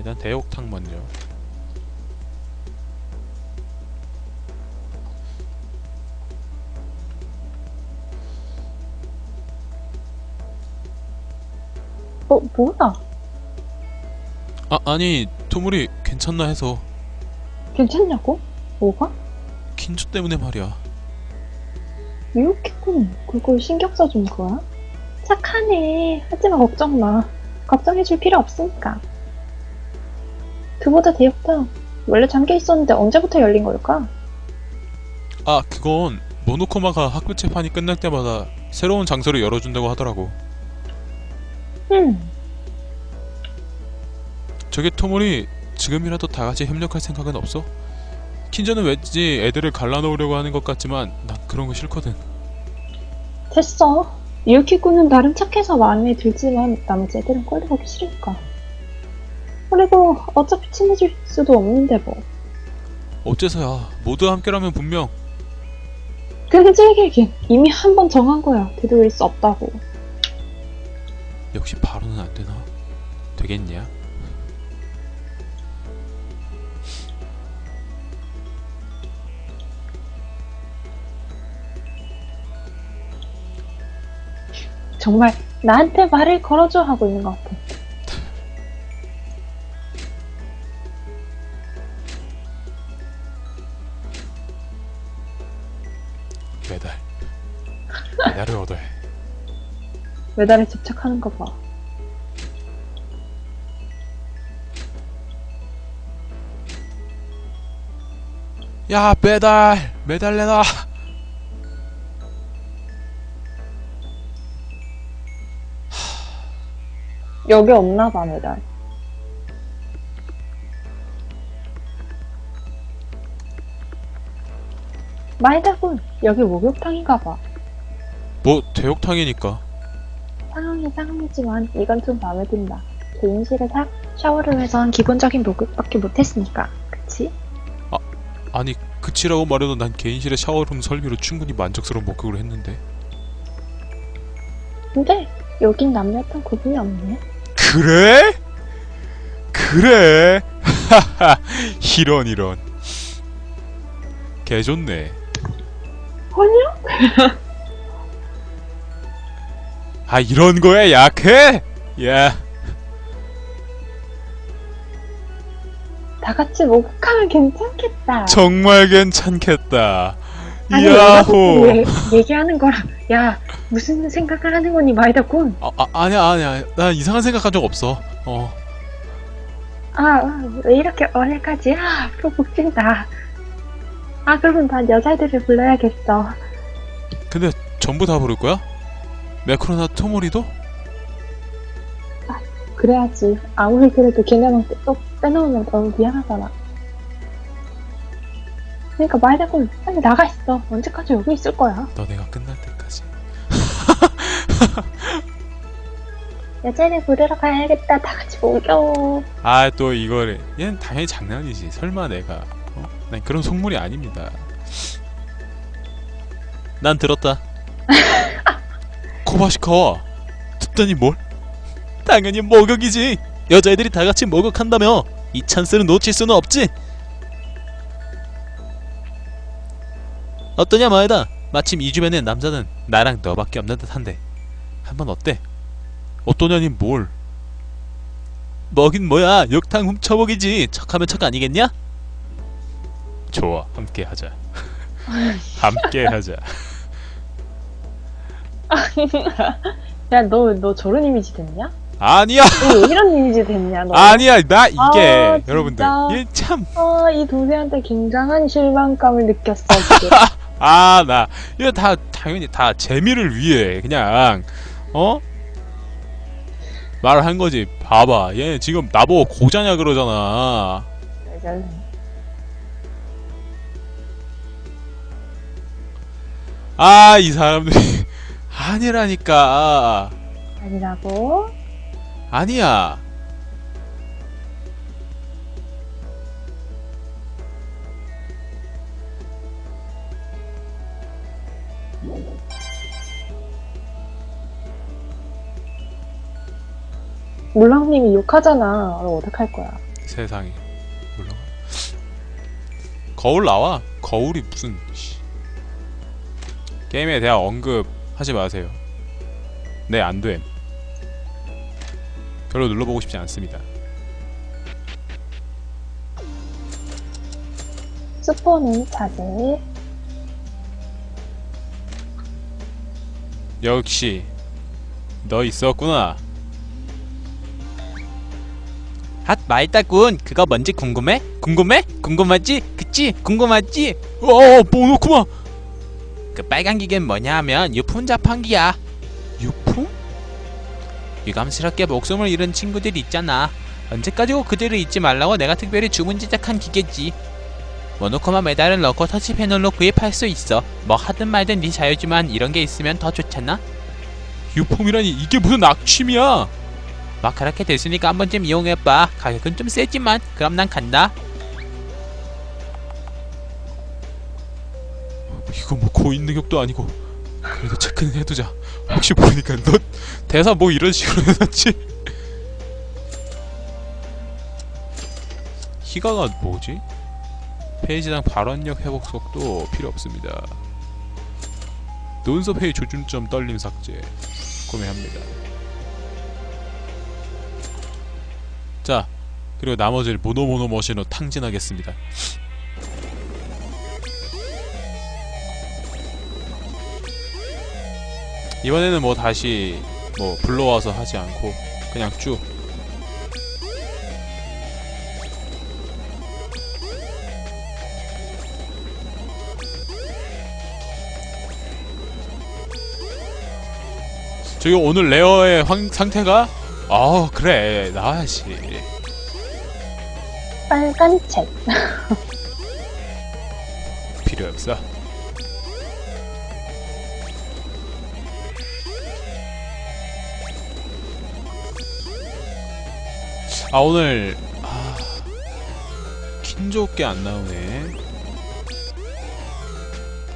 일단 대욕탕 먼저. 어, 뭐야? 아 아니 토물이 괜찮나 해서 괜찮냐고? 뭐가? 킨주 때문에 말이야. 미혹했군. 그걸 신경 써준 거야? 착하네. 하지만 걱정 마. 걱정해줄 필요 없으니까. 그보다 대역탕 원래 잠겨 있었는데 언제부터 열린 걸까? 아 그건 모노코마가 학교 재판이 끝날 때마다 새로운 장소를 열어준다고 하더라고. 음, 저기 토물이 지금이라도 다 같이 협력할 생각은 없어? 킨저는 왠지 애들을 갈라놓으려고 하는 것 같지만 난 그런 거 싫거든. 됐어. 미유키군은 나름 착해서 마음에 들지만 나머지 애들은 꼴보기 싫으니까. 그리고 어차피 친해질 수도 없는데 뭐. 어째서야 모두 함께라면 분명 끈질기긴 이미 한 번 정한 거야. 되돌릴 수 없다고. 역시 바로는 안 되나? 되겠냐? 정말 나한테 말을 걸어줘 하고 있는 것 같아. 메달에 집착하는 거 봐. 야 메달! 메달 내놔! 여기 없나 봐, 메달. 말다군 여기 목욕탕인가 봐. 뭐 대욕탕이니까 상황이 상황이지만 이건 좀 마음에 든다. 개인실에 사, 샤워를 해서 한 기본적인 목욕밖에 못했으니까. 그치? 아니 그치라고 말해도 난 개인실에 샤워룸 설비로 충분히 만족스러운 목욕을 했는데 근데 여긴 남녀탕 구분이 없네. 그래? 그래? 하하 이런 이런 개 좋네 아니야? 아 이런 거에 약해? 야 다 같이 목욕하면 괜찮겠다. 정말 괜찮겠다 아니, 야호 얘, 얘기하는 거랑, 야, 무슨 생각을 하는 거니, 마이다군? 아, 아 아니야 아니야 나 이상한 생각한 적 없어 어 아, 아, 왜 이렇게 어색하지? 아, 또 복진다. 아, 그러면 난 여자애들을 불러야겠어. 근데 전부 다 부를 거야? 매크로나 토모리도? 그래야지. 아무리 그래도 걔네만 또 빼놓으면 너무 미안하잖아. 그러니까 마이다군 빨리 나가 있어. 언제까지 여기 있을 거야? 너네가 끝날 때까지 여자애들 부르러 가야겠다. 다 같이 모여. 아또 이거를 얘는 당연히 장난이지 설마 내가 어? 난 그런 속물이 아닙니다 난 들었다 코바시카와 듣다니 뭘? 당연히 목욕이지. 여자애들이 다 같이 목욕한다며. 이 찬스를 놓칠 수는 없지. 어떠냐 마에다? 마침 이 주변에 남자는 나랑 너밖에 없는 듯한데. 한번 어때? 어떠냐니 뭘? 먹인 뭐야? 욕탕 훔쳐먹이지. 척하면 척 아니겠냐? 좋아 함께 하자. 함께 하자 야, 너, 너 저런 이미지 됐냐? 아니야. 너 왜 이런 이미지 됐냐, 너? 아니야 나 이게 아, 진짜. 여러분들 얘참. 아, 이 동생한테 굉장한 실망감을 느꼈어, 지금. 아 나. 이거 다 당연히 다 재미를 위해 그냥 어? 말을 한 거지. 봐봐. 얘 지금 나보고 고자냐 그러잖아. 아 이 사람들이 아니라니까 아니라고? 아니야 물랑님이 욕하잖아. 너 어떡할 거야? 세상에 올라가 거울 나와 거울이 무슨 씨. 게임에 대한 언급 하지 마세요 네 안됨 별로 눌러보고 싶지 않습니다 수포는 자제. 역시 너 있었구나 핫 말다군 그거 뭔지 궁금해? 궁금해? 궁금하지? 그치? 궁금하지? 어 모노쿠마 그 빨간 기계는 뭐냐 하면 유품 자판기야. 유품? 유감스럽게 목숨을 잃은 친구들 있잖아. 언제까지고 그들을 잊지 말라고 내가 특별히 주문 제작한 기계지. 모노코마 메달을 넣고 터치 패널로 구입할 수 있어. 뭐 하든 말든 네 자유지만 이런 게 있으면 더 좋잖아. 유품이라니 이게 무슨 악취미야? 막 그렇게 됐으니까 한 번쯤 이용해봐. 가격은 좀 세지만 그럼 난 간다 이거 뭐 고인 능력도 아니고 그래도 체크는 해두자. 혹시 모르니까 너 대사 뭐 이런 식으로 해놨지? 희가가 뭐지? 페이지당 발언력 회복 속도 필요 없습니다. 논서 페이 조준점 떨림 삭제. 구매합니다. 자 그리고 나머지를 모노모노 머신으로 탕진하겠습니다 이번에는 뭐 다시 뭐 불러와서 하지 않고 그냥 쭉. 저기 오늘 레어의 황, 상태가? 아 그래. 나야지 빨간 책. 필요 없어 아 오늘 아 킨조께 안 나오네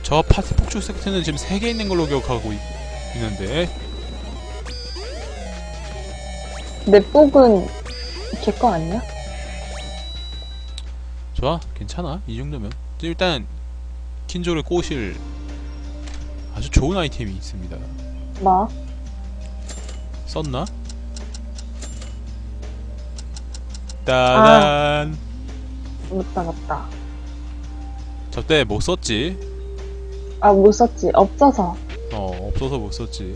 저 파티 폭죽 세트는 지금 3개 있는 걸로 기억하고 있, 있는데 넷북은 걔거 아니야? 좋아 괜찮아 이 정도면 일단 킨조를 꼬실 아주 좋은 아이템이 있습니다 뭐? 썼나? 따단 맞다, 맞다. 저때 못 썼지 아, 못 썼지. 없어서. 어 없어서 못 썼지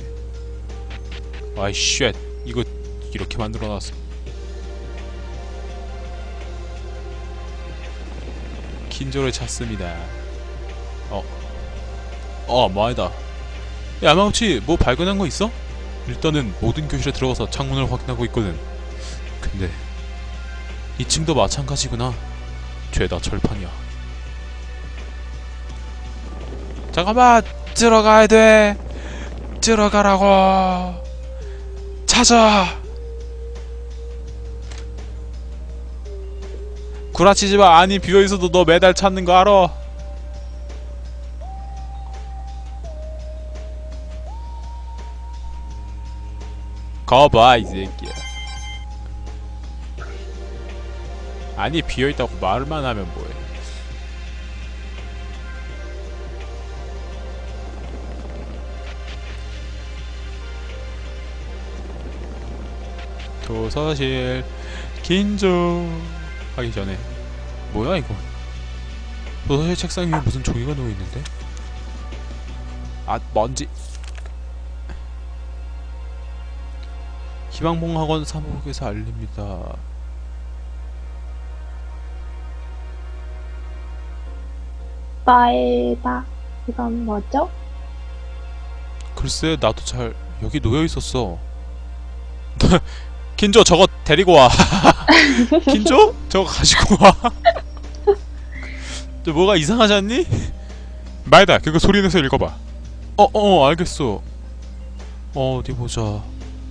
아이 쉣 이거 이렇게 만들어놨어 킨조를 찾습니다 어. 어 뭐하다 야 마우치 뭐 발견한 거 있어? 일단은 모든 교실에 들어가서 창문을 확인하고 있거든 근데 2층도 마찬가지구나. 죄다 철판이야. 잠깐만 들어가야 돼. 들어가라고. 찾아. 구라치지 마. 아니 비어있어도 너 매달 찾는 거 알아? 거봐 이 새끼야 아니 비어있다고 말만 하면 뭐해. 도서실 긴조 하기 전에 뭐야 이거? 도서실 책상 위에 무슨 종이가 놓여있는데? 아 먼지. 희망봉학원 사무국에서 알립니다 빨다. 이건 뭐죠? 글쎄 나도 잘 여기 놓여 있었어. 킨조 저거 데리고 와. 킨조 저거 가지고 와. 저 뭐가 이상하지 않니? 말다 그거 소리 내서 읽어봐. 어어 어, 알겠어. 어, 어디 보자.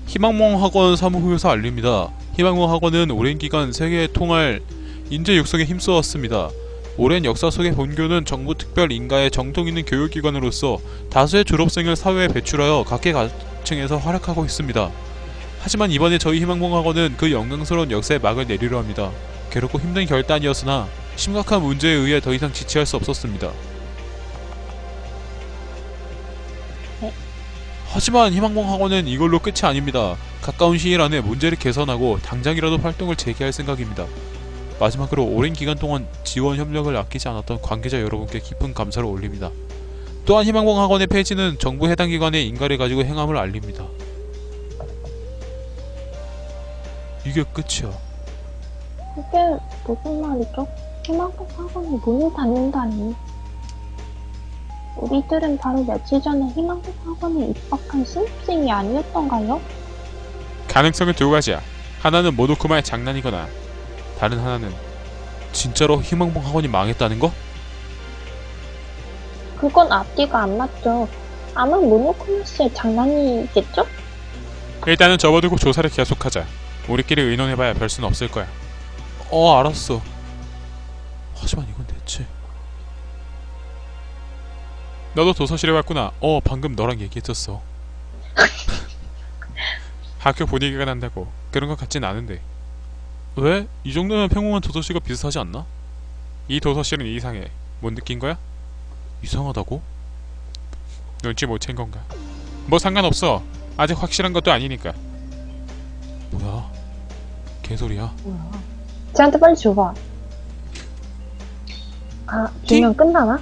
희망몽 학원 사무국에서 알립니다. 희망몽 학원은 오랜 기간 세계에 통할 인재 육성에 힘써왔습니다. 오랜 역사 속의 본교는 정부 특별 인가의 정통 있는 교육기관으로서 다수의 졸업생을 사회에 배출하여 각계 가층에서 활약하고 있습니다. 하지만 이번에 저희 희망봉 학원은 그 영광스러운 역사에 막을 내리려 합니다. 괴롭고 힘든 결단이었으나 심각한 문제에 의해 더 이상 지체할 수 없었습니다. 네. 하지만 희망봉 학원은 이걸로 끝이 아닙니다. 가까운 시일 안에 문제를 개선하고 당장이라도 활동을 재개할 생각입니다. 마지막으로 오랜 기간 동안 지원 협력을 아끼지 않았던 관계자 여러분께 깊은 감사를 올립니다. 또한 희망봉 학원의 폐지는 정부 해당 기관의 인가를 가지고 행함을 알립니다. 이게 끝이야. 그게 무슨 말이죠? 희망국 학원이 문을 닫는다니. 우리들은 바로 며칠 전에 희망국 학원에 입학한 신입생이 아니었던가요? 가능성은 두 가지야. 하나는 모노쿠마의 장난이거나 다른 하나는 진짜로 희망봉 학원이 망했다는 거? 그건 앞뒤가 안 맞죠. 아마 모노코마 씨의 장난이겠죠? 일단은 접어두고 조사를 계속하자. 우리끼리 의논해봐야 별 수는 없을 거야. 어, 알았어. 하지만 이건 대체... 너도 도서실에 왔구나. 어, 방금 너랑 얘기했었어. 학교 분위기가 난다고. 그런 것 같진 않은데. 왜? 이 정도면 평범한 도서실과 비슷하지 않나? 이 도서실은 이상해. 못 느낀 거야? 이상하다고? 눈치 못 챈 건가? 뭐 상관없어. 아직 확실한 것도 아니니까. 뭐야? 개소리야. 뭐야. 쟤한테 빨리 줘봐. 아, 비면 끝나나?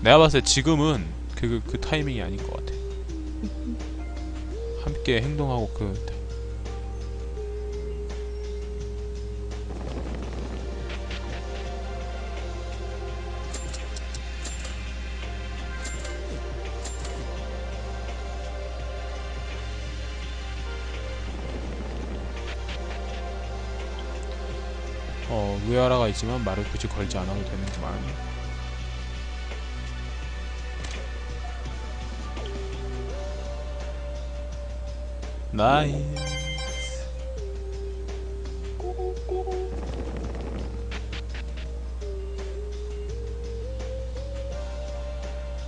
내가 봤을 때 지금은 그, 그, 그 타이밍이 아닌 것 같아. 함께 행동하고 그 위아라가 있지만 말을 굳이 걸지 않아도 되는구만. 나이.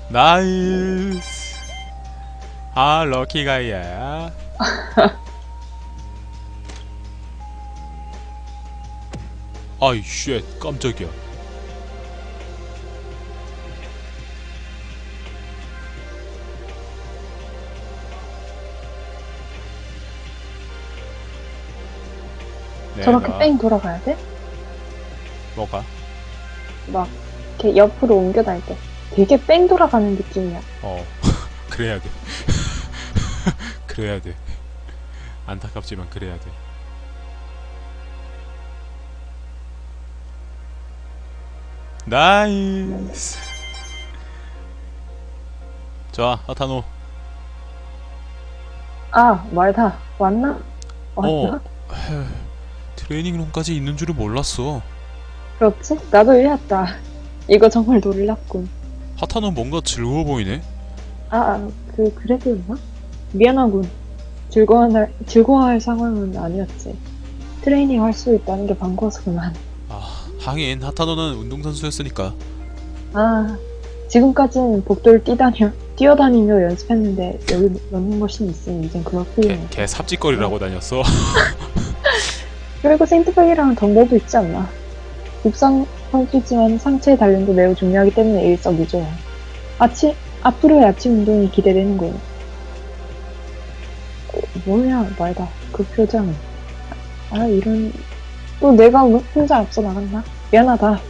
나이스. 아 럭키가이야 아이 쉣 깜짝이야 저렇게 내가- 뺑 돌아가야 돼? 뭐가? 막, 이렇게 옆으로 옮겨 다닐 때. 되게 뺑 돌아가는 느낌이야. 어 그래야 돼 그래야 돼 안타깝지만 그래야 돼 나이스 좋아 하타노 아, 말다. 왔나? 왔나? 어 트레이닝룸까지 있는 줄을 몰랐어 그렇지? 나도 이해했다. 이거 정말 놀랍군. 하타노 뭔가 즐거워 보이네 아, 아, 그, 그래도였나? 미안하군. 즐거워할, 날- 즐거워할 상황은 아니었지. 트레이닝 할 수 있다는 게 반가워서구만. 아 하긴 하타노는 운동선수였으니까 아, 지금까진 복도를 뛰다녀, 뛰어다니며 연습했는데, 여기 런닝머신이 있으니 이젠 그럴 개, 필요해. 개 삽짓거리라고 다녔어 그리고 생트백이라는 덤보도 있지 않나. 육상 선수지만 상체의 단련도 매우 중요하기 때문에 일석이조야. 아침, 앞으로의 아침 운동이 기대되는군. 어, 뭐야, 말다. 그 표정은. 아, 이런, 또 내가 혼자 앞서 나갔나? 미안하다.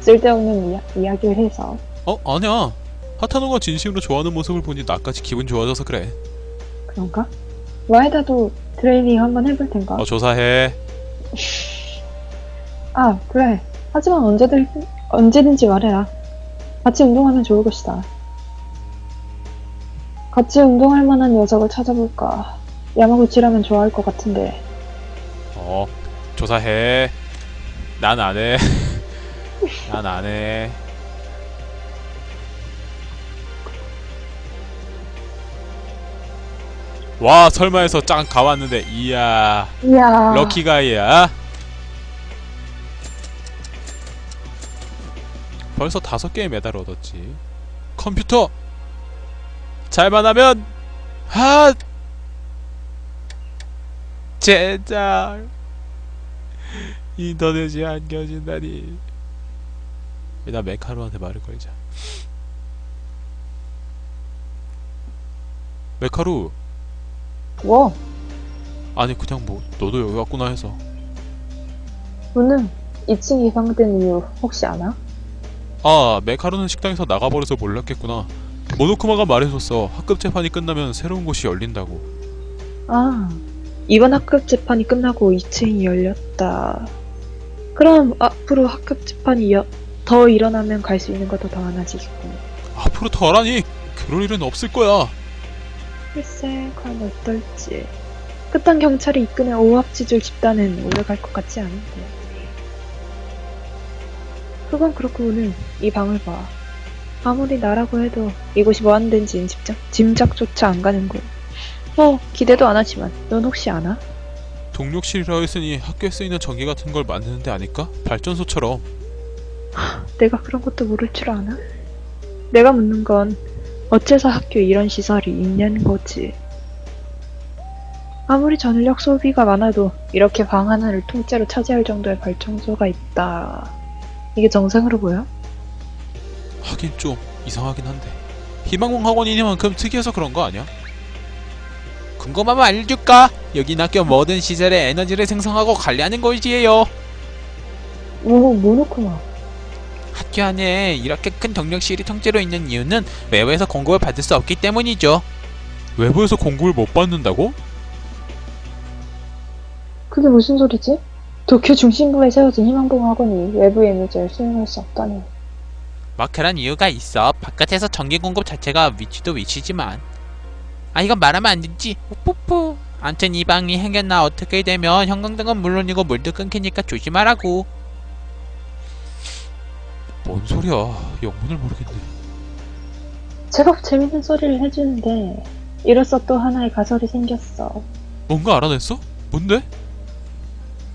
쓸데없는 이야, 이야기를 해서. 어 아니야 하타노가 진심으로 좋아하는 모습을 보니 나까지 기분 좋아져서 그래 그런가? 와이다도 트레이닝 한번 해볼 텐가? 어 조사해 아, 그래. 하지만 언제든, 언제든지 말해라. 같이 운동하면 좋을 것이다. 같이 운동할 만한 녀석을 찾아볼까. 야마구치라면 좋아할 것 같은데. 어 조사해 난 안해. 난 안해. 와 설마 해서 짱 가왔는데 이야. 이야. 럭키가이야. 벌써 다섯 개의 메달을 얻었지. 컴퓨터! 잘만 하면 하 제작 인터넷이 안 켜진다니. 일단 메카루한테 말을 걸자. 메카루 뭐? 아니 그냥 뭐 너도 여기 왔구나 해서. 너는 2층 개방된 이유 혹시 아나? 아 메카루는 식당에서 나가버려서 몰랐겠구나. 모노쿠마가 말해줬어. 학급 재판이 끝나면 새로운 곳이 열린다고. 아, 이번 학급 재판이 끝나고 2층이 열렸다. 그럼 앞으로 학급 재판이 여- 더 일어나면 갈 수 있는 것도 더 많아지겠군. 앞으로 더라니 그럴 일은 없을 거야 글쎄, 과연 어떨지. 끝단 경찰이 이끄는 오합지졸 집단은 올라갈 것 같지 않은데. 그건 그렇고 오늘 이 방을 봐. 아무리 나라고 해도 이곳이 뭐 하는 데인지는 짐작, 짐작조차 안 가는군. 뭐, 기대도 안 하지만, 넌 혹시 아나? 동력실이라 했으니 학교에 쓰이는 전기 같은 걸 만드는 데 아닐까? 발전소처럼 내가 그런 것도 모를 줄 아나? 내가 묻는 건 어째서 학교에 이런 시설이 있냐는 거지. 아무리 전력 소비가 많아도 이렇게 방 하나를 통째로 차지할 정도의 발전소가 있다. 이게 정상으로 보여? 하긴 좀 이상하긴 한데 희망봉 학원이니만큼 특이해서 그런 거 아니야? 궁금하면 알려줄까? 여긴 학교 모든 시설에 에너지를 생성하고 관리하는 곳이에요. 오, 모노쿠마. 학교 안에 이렇게 큰 동력실이 통째로 있는 이유는 외부에서 공급을 받을 수 없기 때문이죠. 외부에서 공급을 못 받는다고? 그게 무슨 소리지? 도쿄 중심부에 세워진 희망봉 학원이 외부 에너지를 수용할 수 없다니. 막 그런 이유가 있어. 바깥에서 전기 공급 자체가 위치도 위치지만. 아 이건 말하면 안 되지. 뽀뽀. 암튼 이 방이 행여나 어떻게 되면 형광등은 물론이고 물도 끊기니까 조심하라고. 뭔 소리야 영문을 모르겠네 제법 재밌는 소리를 해주는데, 이로써 또 하나의 가설이 생겼어. 뭔가 알아냈어? 뭔데?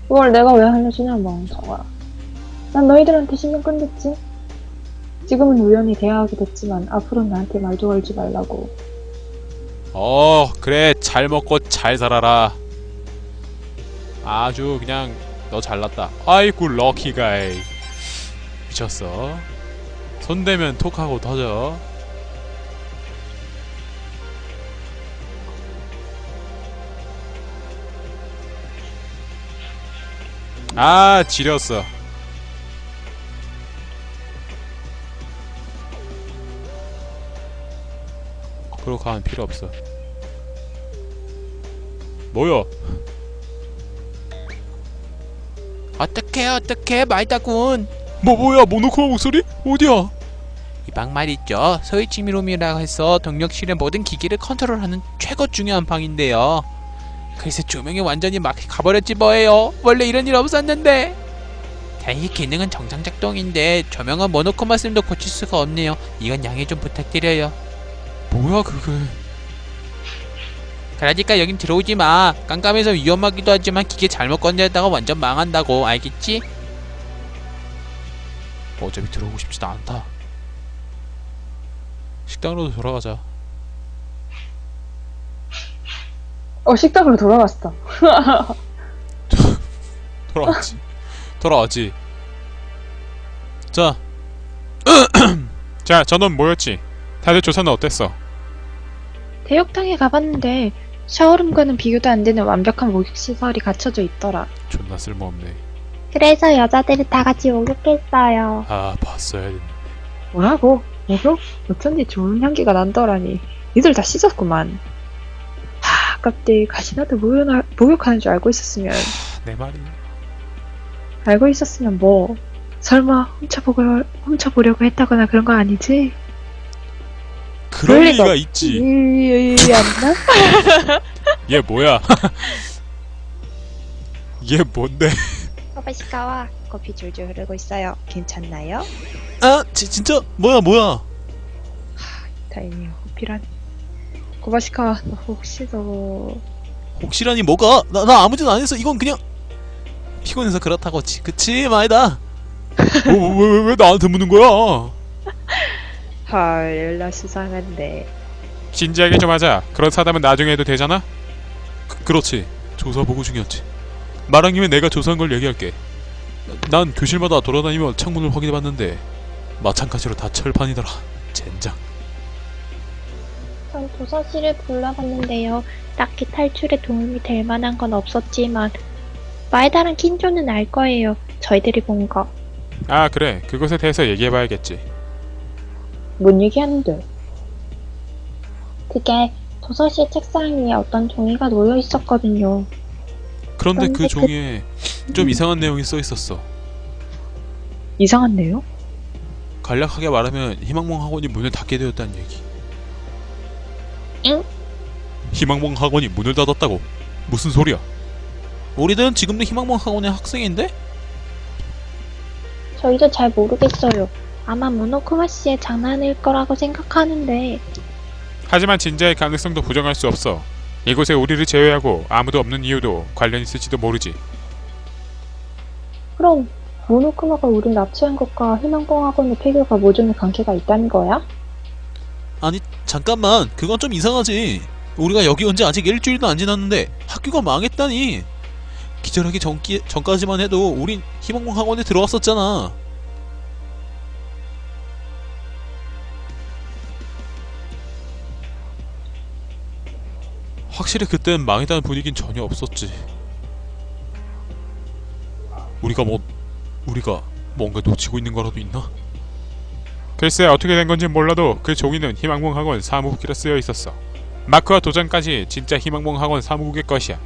그걸 내가 왜 알려주냐, 멍청아. 난 너희들한테 신경 끊겼지? 지금은 우연히 대화하게 됐지만, 앞으로는 나한테 말도 걸지 말라고. 어 그래. 잘 먹고 잘 살아라. 아주 그냥 너 잘났다. 아이고 럭키 가이. 미쳤어. 손대면 톡하고 터져. 아 지렸어 그렇게 하면 필요 없어 뭐야 어떡해 어떡해 말다군. 뭐 뭐야 모노코마 목소리? 어디야? 이방 말이죠. 소이치미룸이라고 해서 동력실의 모든 기기를 컨트롤하는 최고 중요한 방인데요. 글쎄 조명이 완전히 막 가버렸지 뭐예요. 원래 이런 일 없었는데. 다행히 기능은 정상 작동인데 조명은 모노코마 쌤도 고칠 수가 없네요. 이건 양해 좀 부탁드려요. 뭐야 그게 그러니까 여긴 들어오지 마. 깜깜해서 위험하기도 하지만 기계 잘못 건드렸다가 완전 망한다고 알겠지? 어차피 들어오고 싶지도 않다 식당으로 돌아가자 어, 식당으로 돌아갔어. 돌아왔지 돌아왔지 자 자, 전원 모였지. 다들 조사는 어땠어? 대욕탕에 가봤는데, 샤워룸과는 비교도 안 되는 완벽한 목욕시설이 갖춰져 있더라. 존나 쓸모없네. 그래서 여자들이 다 같이 목욕했어요. 아, 봤어야 했는데. 뭐라고? 목욕? 어쩐지 좋은 향기가 난더라니. 니들 다 씻었구만. 하, 아깝디 가시나도 목욕하, 목욕하는 줄 알고 있었으면, 내 말이. 알고 있었으면 뭐, 설마 훔쳐보고, 훔쳐보려고 했다거나 그런 거 아니지? 그럴 리가 리가 있지. 이, 않나? 얘 뭐야? 얘 뭔데? 코바시카와 커피 줄줄 흐르고 있어요. 괜찮나요? 아, 지, 진짜? 뭐야, 뭐야? 다행이야, 호피란. 고바시카, 너 혹시 너, 혹시라니 뭐가? 나, 나 아무 짓안 했어. 이건 그냥 피곤해서 그렇다고. 지, 그치? 마이다. 뭐, 뭐, 왜, 왜, 왜 나한테 묻는 거야? 헐, 나 수상한데. 진지하게 좀 하자. 그렇다면 나중에 해도 되잖아? 그, 그렇지. 조사 보고 중이었지. 마랑님은 내가 조사한 걸 얘기할게. 난 교실마다 돌아다니며 창문을 확인해봤는데 마찬가지로 다 철판이더라. 젠장. 전 도서실을 불러봤는데요. 딱히 탈출에 도움이 될 만한 건 없었지만 말다른 킨조는 알 거예요. 저희들이 본 거. 아 그래 그것에 대해서 얘기해봐야겠지 뭔 얘기하는데? 그게 도서실 책상 위에 어떤 종이가 놓여 있었거든요. 그런데 그 그런데 그- 종이에 좀 이상한 내용이 써 있었어. 이상한데요? 간략하게 말하면 희망봉 학원이 문을 닫게 되었다는 얘기. 응? 희망봉 학원이 문을 닫았다고? 무슨 소리야? 우리들은 지금도 희망봉 학원의 학생인데? 저희도 잘 모르겠어요. 아마 모노쿠마 씨의 장난일 거라고 생각하는데 하지만 진짜의 가능성도 부정할 수 없어 이곳에 우리를 제외하고 아무도 없는 이유도 관련 있을지도 모르지 그럼 모노크마가 우리 납치한 것과 희망봉학원의 폐교가 모종의 관계가 있다는 거야? 아니 잠깐만 그건 좀 이상하지. 우리가 여기 온 지 아직 일주일도 안 지났는데 학교가 망했다니. 기절하기 전기, 전까지만 해도 우린 희망봉 학원에 들어왔었잖아. 확실히 그땐 망했다는 분위긴 전혀 없었지. 우리가 뭐 우리가 뭔가 놓치고 있는 거라도 있나? 글쎄 어떻게 된 건지 몰라도 그 종이는 희망봉 학원 사무국기로 쓰여 있었어 마크와 도장까지 진짜 희망봉 학원 사무국의 것이야